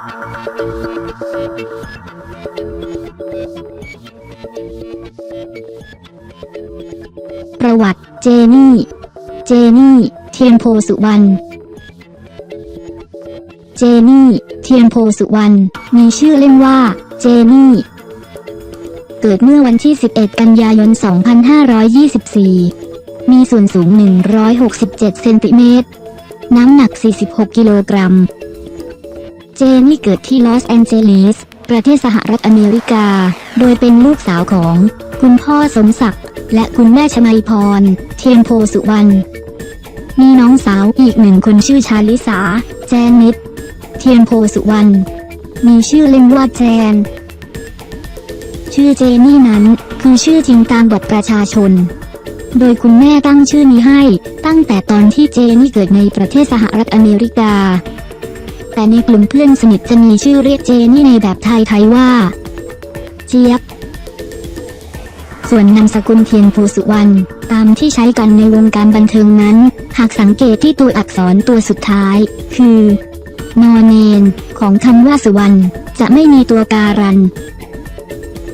ประวัติเจนี่ เจนี่ เทียนโพสุวรรณ เจนี่ เทียนโพสุวรรณ มีชื่อเล่นว่า เจนี่ เกิดเมื่อวันที่ 11 กันยายน 2524 มีส่วนสูง 167 เซนติเมตร น้ำหนัก 46 กิโลกรัม เจนี่เกิดที่ลอสแอนเจลิส ประเทศสหรัฐอเมริกา โดยเป็นลูกสาวของคุณพ่อสมศักดิ์และคุณแม่ชมัยพร เทียนโพสุวรรณ มีน้องสาวอีกหนึ่งคนชื่อชาลิสา แจนนิด เทียนโพสุวรรณ มีชื่อเล่นว่าแจน ชื่อเจนี่นั้นคือชื่อจริงตามบัตรประชาชน โดยคุณแม่ตั้งชื่อนี้ให้ ตั้งแต่ตอนที่เจนี่เกิดในประเทศสหรัฐอเมริกา แต่ในกลุ่มเพื่อนสนิทจะมีชื่อเรียกเจนี่ในแบบไทยๆว่า เจี๊ยบ ส่วนนามสกุลเทียนโพสุวรรณตามที่ใช้กันในวงการบันเทิงนั้น หากสังเกตที่ตัวอักษรตัวสุดท้าย คือนอเนน ของคำว่าสุวรรณจะไม่มีตัวการัน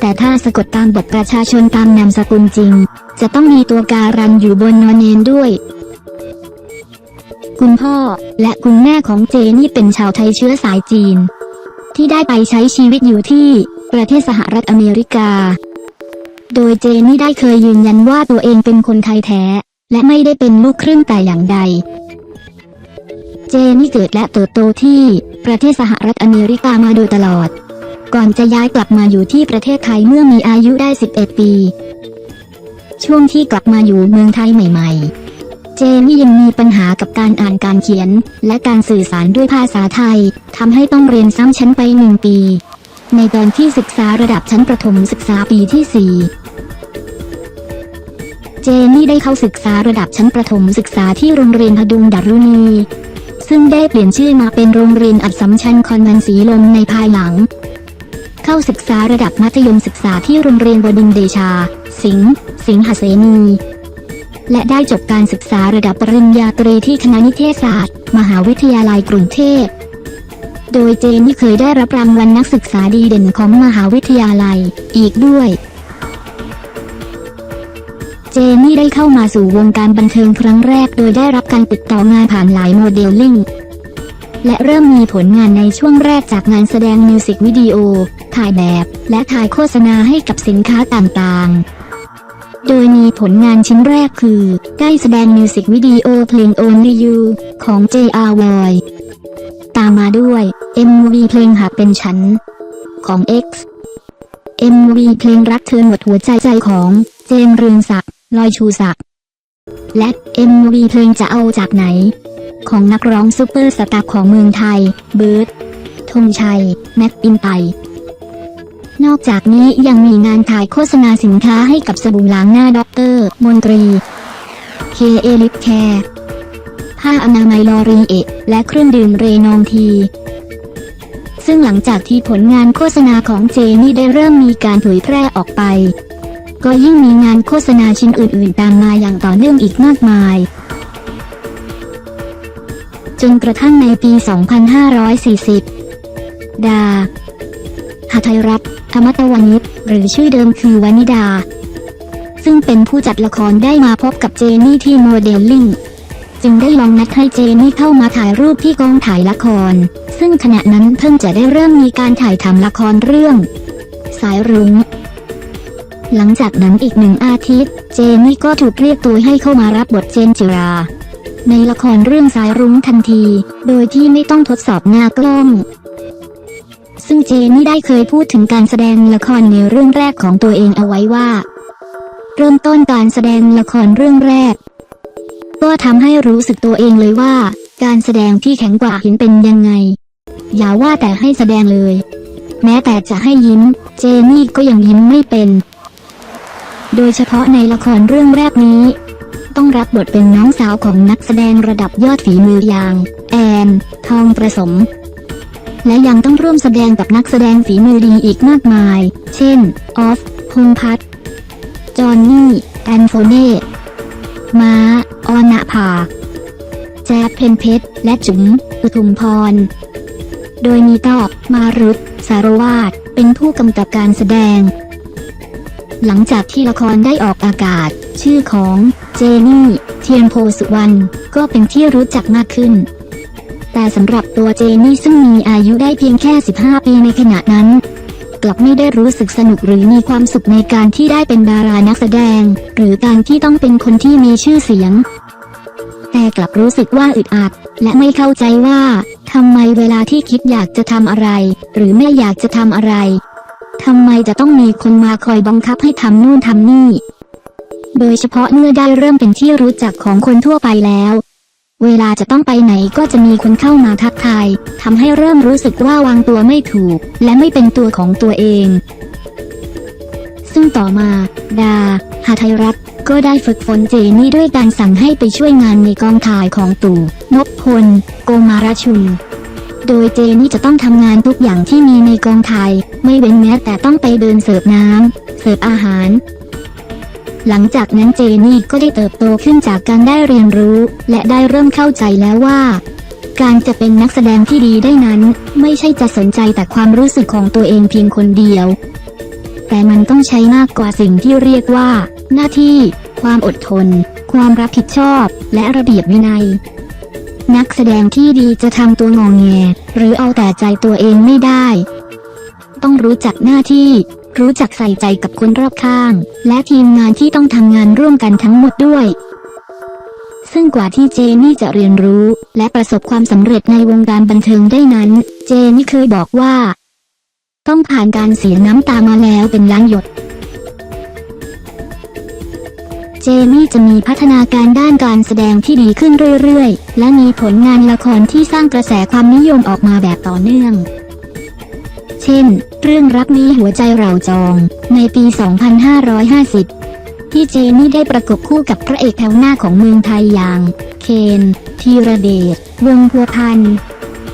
แต่ถ้าสะกดตามบทประชาชนตามนามสกุลจริง จะต้องมีตัวการันอยู่บนนอเนนด้วย คุณพ่อและคุณแม่ของเจนี่เป็นชาวไทยเชื้อสายจีน ที่ได้ไปใช้ชีวิตอยู่ที่ประเทศสหรัฐอเมริกา โดยเจนี่ได้เคยยืนยันว่าตัวเองเป็นคนไทยแท้ และไม่ได้เป็นลูกครึ่งแต่อย่างใด เจนี่เกิดและเติบโตที่ประเทศสหรัฐอเมริกามาโดยตลอด ก่อนจะย้ายกลับมาอยู่ที่ประเทศไทยเมื่อมีอายุได้ 11 ปี ช่วงที่กลับมาอยู่เมืองไทยใหม่ ๆ เจนี่ยังมีปัญหากับการอ่านการเขียน และการสื่อสารด้วยภาษาไทย ทำให้ต้องเรียนซ้ำชั้นไปหนึ่งปี ในตอนที่ศึกษาระดับชั้นประถมศึกษาปีที่ 4 เจนี่ได้เข้าศึกษาระดับชั้นประถมศึกษาที่โรงเรียนพดุงดารุณี ซึ่งได้เปลี่ยนชื่อมาเป็นโรงเรียนอัดสัมชัญคอนวันศรีลมในภายหลัง เข้าศึกษาระดับมัธยมศึกษาที่โรงเรียนบดินเดชา สิงห์สิงหเสนี และได้จบการศึกษาระดับปริญญาตรีที่คณะนิเทศศาสตร์ มหาวิทยาลัยกรุงเทพ โดยเจนนี่เคยได้รับรางวัลนักศึกษาดีเด่นของมหาวิทยาลัยอีกด้วย เจนนี่ได้เข้ามาสู่วงการบันเทิงครั้งแรก โดยได้รับการติดต่องานผ่านหลายโมเดลลิ่งและเริ่มมีผลงานในช่วงแรกจากงานแสดงมิวสิกวิดีโอ ถ่ายแบบ และถ่ายโฆษณาให้กับสินค้าต่างๆ โดยมีผลงานชิ้นแรกคือ ได้แสดงมิวสิกวิดีโอเพลง Only You ของ J.R. Boy ตามมาด้วย MV เพลงหากเป็นฉัน ของ X MV เพลงรักเธอหมดหัวใจใจของเจมเรืองศักดิ์ลอยชูศักดิ์และ MV เพลงจะเอาจากไหน ของนักร้องซูเปอร์สตาร์ของเมืองไทย เบิร์ดธงชัย แม็กอินไต นอกจากนี้ยังมีงานถ่ายโฆษณาสินค้าให้กับสบู่ล้างหน้าด็อกเตอร์ มนตรี เคเอลิฟแคร์ผ้าอนามัยลอรีเอและเครื่องดื่มเรนองทีซึ่งหลังจากที่ผลงานโฆษณาของเจนี่ได้เริ่มมีการเผยแพร่ออกไป ก็ยิ่งมีงานโฆษณาชิ้นอื่นๆ ตามมาอย่างต่อเนื่องอีกมากมาย จนกระทั่งในปี 2540 ดา หาไทยรัฐธรรมตวานิชหรือชื่อเดิมคือวานิดา ซึ่งเป็นผู้จัดละครได้มาพบกับเจนี่ที่โมเดลลิ่ง จึงได้ลองนัดให้เจนี่เข้ามาถ่ายรูปที่กองถ่ายละคร ซึ่งขณะนั้นเพิ่งจะได้เริ่มมีการถ่ายทำละครเรื่อง สายรุง้งหลังจากนั้นอีกหนึ่งอาทิตย์ เจนี่ก็ถูกเรียกตัวให้เข้ามารับบทเจนจิรา ในละครเรื่องสายรุ้งทันที โดยที่ไม่ต้องทดสอบหน้ากล้อง ซึ่งเจนี่ได้เคยพูดถึงการแสดงละครในเรื่องแรกของตัวเองเอาไว้ว่า เริ่มต้นการแสดงละครเรื่องแรก ก็ทำให้รู้สึกตัวเองเลยว่า การแสดงที่แข็งกว่าหินเป็นยังไง อย่าว่าแต่ให้แสดงเลย แม้แต่จะให้ยิ้ม เจนี่ก็ยังยิ้มไม่เป็น โดยเฉพาะในละครเรื่องแรกนี้ ต้องรับบทเป็นน้องสาวของนักแสดงระดับยอดฝีมืออย่าง แอน ทองประสม และยังต้องร่วมแสดงกับนักแสดงฝีมือดีอีกมากมาย เช่น ออฟ พงพัฒน์จอห์นนี่ แอนโฟเน่ม้า ออนะภาแจ๊บเพนเพชร และจุ๋มอุทุมพร โดยมีตอก มารุตสารวาดเป็นผู้กำกับการแสดง หลังจากที่ละครได้ออกอากาศ ชื่อของเจนี่ เทียนโพสุวรรณก็เป็นที่รู้จักมากขึ้น แต่สำหรับตัวเจนี่ซึ่งมีอายุได้เพียงแค่ 15 ปีในขณะนั้น กลับไม่ได้รู้สึกสนุกหรือมีความสุขในการที่ได้เป็นดารานักแสดง หรือการที่ต้องเป็นคนที่มีชื่อเสียง แต่กลับรู้สึกว่าอึดอัด และไม่เข้าใจว่าทำไมเวลาที่คิดอยากจะทำอะไร หรือไม่อยากจะทำอะไรทำไมจะต้องมีคนมาคอยบังคับให้ทำนู่นทำนี่ โดยเฉพาะเมื่อได้เริ่มเป็นที่รู้จักของคนทั่วไปแล้ว เวลาจะต้องไปไหนก็จะมีคนเข้ามาทักทายทำให้เริ่มรู้สึกว่าวางตัวไม่ถูก และไม่เป็นตัวของตัวเอง ซึ่งต่อมา ดา หาไทยรัฐก็ได้ฝึกฝนเจนี่ด้วยการสั่งให้ไปช่วยงานในกองถ่ายของตู่นพพล โกมารชุน โดยเจนี่จะต้องทำงานทุกอย่างที่มีในกองถ่าย ไม่เว้นแม้แต่ต้องไปเดินเสิร์ฟน้ำเสิร์ฟอาหาร หลังจากนั้นเจนี่ก็ได้เติบโตขึ้นจากการได้เรียนรู้ และได้เริ่มเข้าใจแล้วว่า การจะเป็นนักแสดงที่ดีได้นั้น ไม่ใช่จะสนใจแต่ความรู้สึกของตัวเองเพียงคนเดียว แต่มันต้องใช้มากกว่าสิ่งที่เรียกว่า หน้าที่ ความอดทน ความรับผิดชอบ และระเบียบวินัย นักแสดงที่ดีจะทำตัวงองแง หรือเอาแต่ใจตัวเองไม่ได้ ต้องรู้จักหน้าที่ รู้จักใส่ใจกับคนรอบข้าง และทีมงานที่ต้องทำงานร่วมกันทั้งหมดด้วย ซึ่งกว่าที่เจนี่จะเรียนรู้ และประสบความสำเร็จในวงการบันเทิงได้นั้น เจนี่เคยบอกว่า ต้องผ่านการเสียน้ำตามาแล้วเป็นล้านหยดเจมี่จะมีพัฒนาการด้านการแสดงที่ดีขึ้นเรื่อยๆ และมีผลงานละครที่สร้างกระแสความนิยมออกมาแบบต่อเนื่อง เช่น เรื่องรักนี้หัวใจเราจอง ในปี 2550 ที่เจนี่ได้ประกบคู่กับพระเอกแถวหน้าของเมืองไทยอย่าง เคนธีรเดชวงพัวพันธ์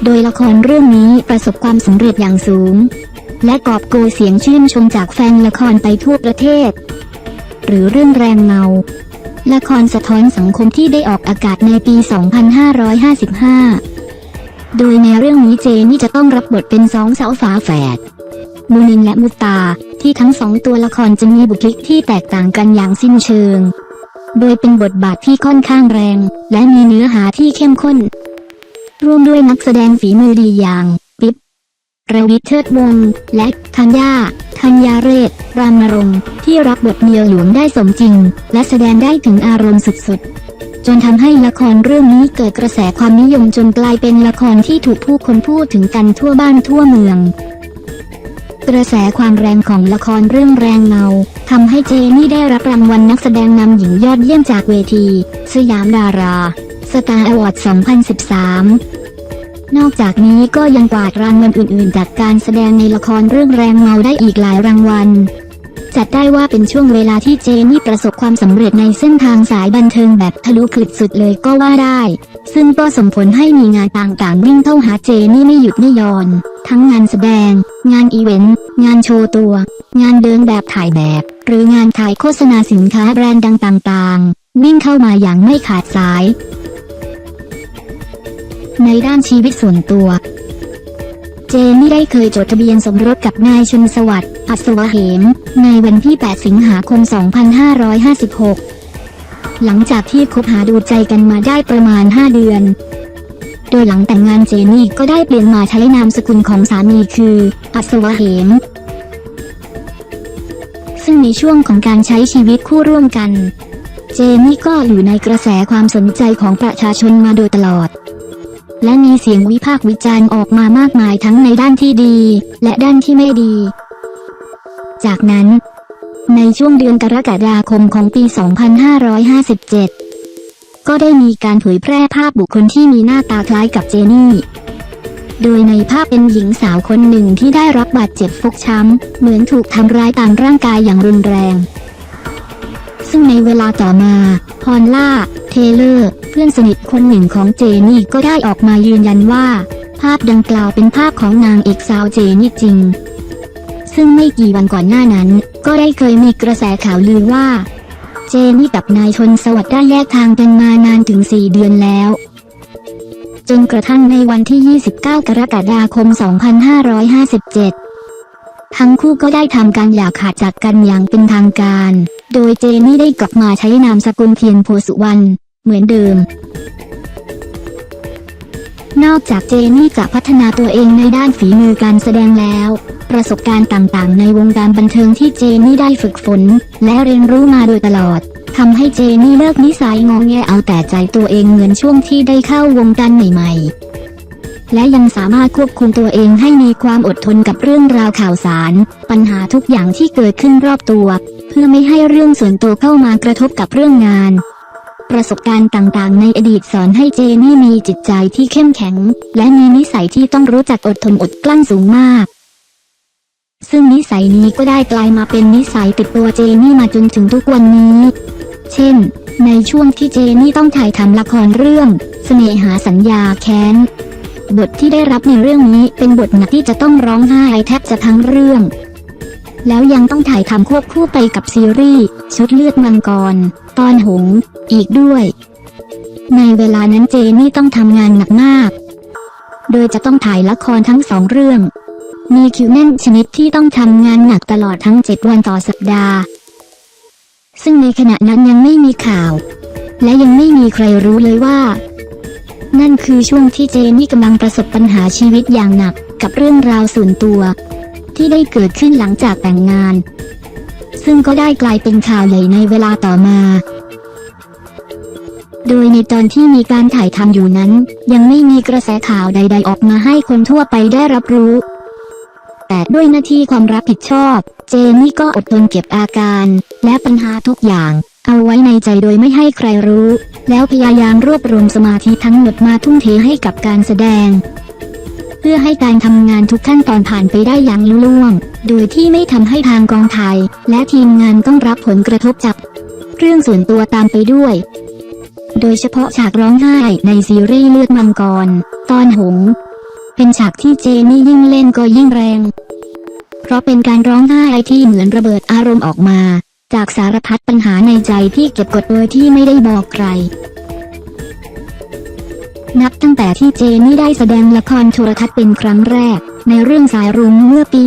โดยละครเรื่องนี้ประสบความสำเร็จอย่างสูง และกอบโกยเสียงชื่นชมจากแฟนละครไปทั่วประเทศ หรือเรื่องแรงเงา ละครสะท้อนสังคมที่ได้ออกอากาศในปี 2555 โดยในเรื่องนี้เจนี่จะต้องรับบทเป็นสองสาวฝาแฝด มูนินและมุตตา ที่ทั้งสองตัวละครจะมีบุคลิกที่แตกต่างกันอย่างสิ้นเชิง โดยเป็นบทบาทที่ค่อนข้างแรง และมีเนื้อหาที่เข้มข้น ร่วมด้วยนักแสดงฝีมือดีอย่าง ประวิทย์เทิดวงศ์และธัญญาธัญญาเรศ รามรงค์ที่รับบทเมียหลวงได้สมจริง และแสดงได้ถึงอารมณ์สุดๆ จนทำให้ละครเรื่องนี้เกิดกระแสความนิยมจนกลายเป็นละครที่ถูกผู้คนพูดถึงกันทั่วบ้านทั่วเมือง กระแสความแรงของละครเรื่องแรงเงาทำให้เจนี่ได้รับรางวัลนักแสดงนำหญิงยอดเยี่ยมจากเวที สยามดาราสตาร์อวอร์ด 2013 นอกจากนี้ก็ยังกวาดรางวัลอื่นๆ จากการแสดงในละครเรื่องแรงเงาได้อีกหลายรางวัล จัดได้ว่าเป็นช่วงเวลาที่เจนี่ประสบความสำเร็จในเส้นทางสายบันเทิงแบบทะลุขลิดสุดเลยก็ว่าได้ ซึ่งก็ส่งผลให้มีงานต่างๆวิ่งเข้าหาเจนี่ไม่หยุดไม่หย่อน ทั้งงานแสดง งานอีเวนต์ งานโชว์ตัว งานเดินแบบถ่ายแบบ หรืองานขายโฆษณาสินค้าแบรนด์ดังต่างๆ วิ่งเข้ามาอย่างไม่ขาดสาย ในด้านชีวิตส่วนตัว เจนี่ได้เคยจดทะเบียนสมรสกับนายชนสวัสดิ์อัศวะเหม ในวันที่ 8 สิงหาคม 2556 หลังจากที่คบหาดูใจกันมาได้ประมาณ 5 เดือน โดยหลังแต่งงานเจนี่ก็ได้เปลี่ยนมาใช้นามสกุลของสามีคือ อัศวะเหมซึ่งในช่วงของการใช้ชีวิตคู่ร่วมกัน เจนี่ก็อยู่ในกระแสความสนใจของประชาชนมาโดยตลอด และมีเสียงวิพากษ์วิจารณ์ออกมามากมายทั้งในด้านที่ดี และด้านที่ไม่ดี จากนั้น ในช่วงเดือนกรกฎาคมของปี 2557 ก็ได้มีการเผยแพร่ภาพบุคคลที่มีหน้าตาคล้ายกับเจนี่ โดยในภาพเป็นหญิงสาวคนหนึ่งที่ได้รับบาดเจ็บฟกช้ำ เหมือนถูกทำร้ายตามร่างกายอย่างรุนแรง ซึ่งในเวลาต่อมา พอลล่า เทเลอร์ เพื่อนสนิทคนหนึ่งของเจนี่ก็ได้ออกมายืนยันว่า ภาพดังกล่าวเป็นภาพของนางเอกสาวเจนี่จริง ซึ่งไม่กี่วันก่อนหน้านั้น ก็ได้เคยมีกระแสข่าวลือว่า เจนี่กับนายชนสวัสดิ์ได้แยกทางกันมานานถึง 4 เดือนแล้วจนกระทั่งในวันที่ 29 กรกฎาคม 2557 ทั้งคู่ก็ได้ทำการหย่าขาดจากกันอย่างเป็นทางการ โดยเจนี่ได้กลับมาใช้นามสกุลเทียนโพสุวรรณเหมือนเดิม นอกจากเจนี่จะพัฒนาตัวเองในด้านฝีมือการแสดงแล้ว ประสบการณ์ต่างๆ ในวงการบันเทิงที่เจนี่ได้ฝึกฝน และเรียนรู้มาโดยตลอดทำให้เจนี่เลิกนิสัยงองแงเอาแต่ใจตัวเองเหมือนช่วงที่ได้เข้าวงการใหม่ ๆ และยังสามารถควบคุมตัวเองให้มีความอดทนกับเรื่องราวข่าวสาร ปัญหาทุกอย่างที่เกิดขึ้นรอบตัว เพื่อไม่ให้เรื่องส่วนตัวเข้ามากระทบกับเรื่องงาน ประสบการณ์ต่างๆ ในอดีตสอนให้เจนี่มีจิตใจที่เข้มแข็ง และมีนิสัยที่ต้องรู้จักอดทนอดกลั้นสูงมาก ซึ่งนิสัยนี้ก็ได้กลายมาเป็นนิสัยติดตัวเจนี่มาจนถึงทุกวันนี้ เช่น ในช่วงที่เจนี่ต้องถ่ายทำละครเรื่อง เสน่หาสัญญาแค้น บทที่ได้รับในเรื่องนี้เป็นบทหนักที่จะต้องร้องไห้แทบจะทั้งเรื่อง แล้วยังต้องถ่ายทำควบคู่ไปกับซีรีส์ชุดเลือดมังกร ตอนหง อีกด้วย ในเวลานั้นเจนี่ต้องทำงานหนักมาก โดยจะต้องถ่ายละครทั้งสองเรื่อง มีคิวแน่นชนิดที่ต้องทำงานหนักตลอดทั้ง 7 วันต่อสัปดาห์ ซึ่งในขณะนั้นยังไม่มีข่าว และยังไม่มีใครรู้เลยว่า นั่นคือช่วงที่เจนี่กำลังประสบปัญหาชีวิตอย่างหนักกับเรื่องราวส่วนตัว ที่ได้เกิดขึ้นหลังจากแต่งงาน ซึ่งก็ได้กลายเป็นข่าวใหญ่ในเวลาต่อมา โดยในตอนที่มีการถ่ายทำอยู่นั้น ยังไม่มีกระแสข่าวใด ๆ ออกมาให้คนทั่วไปได้รับรู้ แต่ด้วยหน้าที่ความรับผิดชอบ เจนี่ก็อดทนเก็บอาการ และปัญหาทุกอย่าง เอาไว้ในใจโดยไม่ให้ใครรู้ แล้วพยายามรวบรวมสมาธิทั้งหมดมาทุ่มเทให้กับการแสดง เพื่อให้การทำงานทุกขั้นตอนผ่านไปได้อย่างลุล่วง โดยที่ไม่ทำให้ทางกองถ่าย และทีมงานต้องรับผลกระทบจากเรื่องส่วนตัวตามไปด้วย โดยเฉพาะฉากร้องไห้ในซีรีส์เลือดมังกร ตอนหง เป็นฉากที่เจนี่ยิ่งเล่นก็ยิ่งแรง เพราะเป็นการร้องไห้ที่เหมือนระเบิดอารมณ์ออกมา จากสารพัดปัญหาในใจที่เก็บกดโดยที่ไม่ได้บอกใคร นับตั้งแต่ที่เจนี่ได้แสดงละครโทรทัศน์เป็นครั้งแรก ในเรื่องสายรุ้งเมื่อปี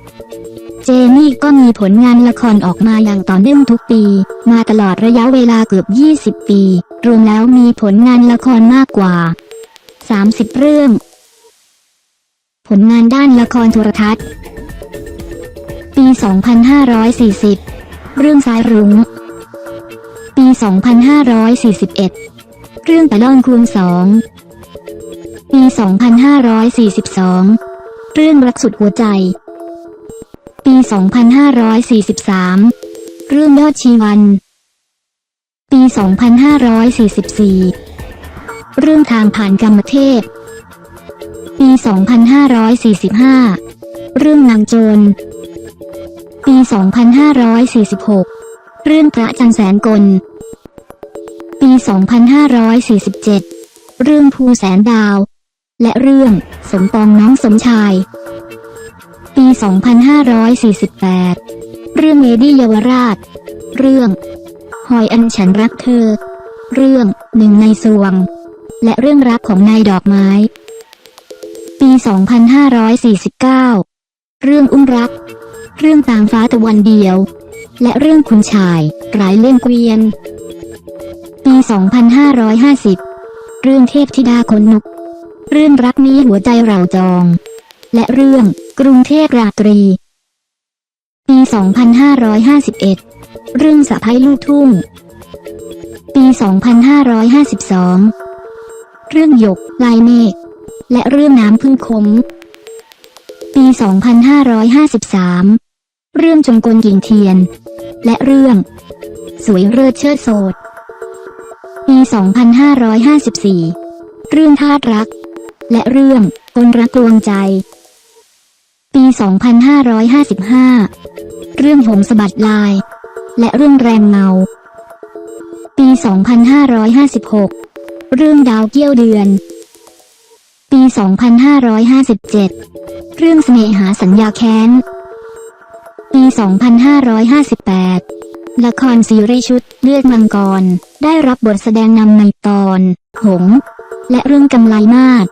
2540 เจนี่ก็มีผลงานละครออกมาอย่างต่อเนื่องทุกปี มาตลอดระยะเวลาเกือบ 20 ปี รวมแล้วมีผลงานละครมากกว่า 30 เรื่อง ผลงานด้านละครโทรทัศน์ ปี 2540 เรื่องสายรุง้ง ปี 2541 เรื่องต่ล่อนคูณสอง ปี 2542 เรื่องรักสุดหัวใจ ปี 2543 เรื่องยอดชีวัน ปี 2544 เรื่องทางผ่านกรรมเทพ ปี 2545 เรื่องนางโจร ปี 2546 เรื่องพระจันทร์แสนกล ปี 2547 เรื่องภูแสนดาว และเรื่องสมปองน้องสมชาย ปี 2548 เรื่องเลดี้เยาวราช เรื่องหอยอันฉันรักเธอ เรื่องหนึ่งในสวง และเรื่องรักของนายดอกไม้ ปี 2549 เรื่องอุ้มรัก เรื่องต่างฟ้าตะวันเดียว และเรื่องคุณชายรายเล่มเกวียน ปี 2550 เรื่องเทพธิดาคนนุกเรื่องรักนี้หัวใจเราจอง และเรื่องกรุงเทพราตรี ปี 2551 เรื่องสะพ้ายลูกทุ่ง ปี 2552 เรื่องหยกลายเมฆและเรื่องน้ำพึ่งคมปี 2553 เรื่องจงกลกิ่งเทียน และเรื่อง สวยเลิศเชิดโสดปี 2554 เรื่องธาตุรัก และเรื่องคนรักลวงใจ ปี 2555 เรื่องหงสะบัดลาย และเรื่องแรงเงา ปี 2556 เรื่องดาวเกี้ยวเดือน ปี 2557 เรื่องเสน่หาสัญญาแค้น ปี 2558 ละครซีรีส์ชุดเลือดมังกร ได้รับบทแสดงนำในตอน หงส์และเรื่องกำไลมาก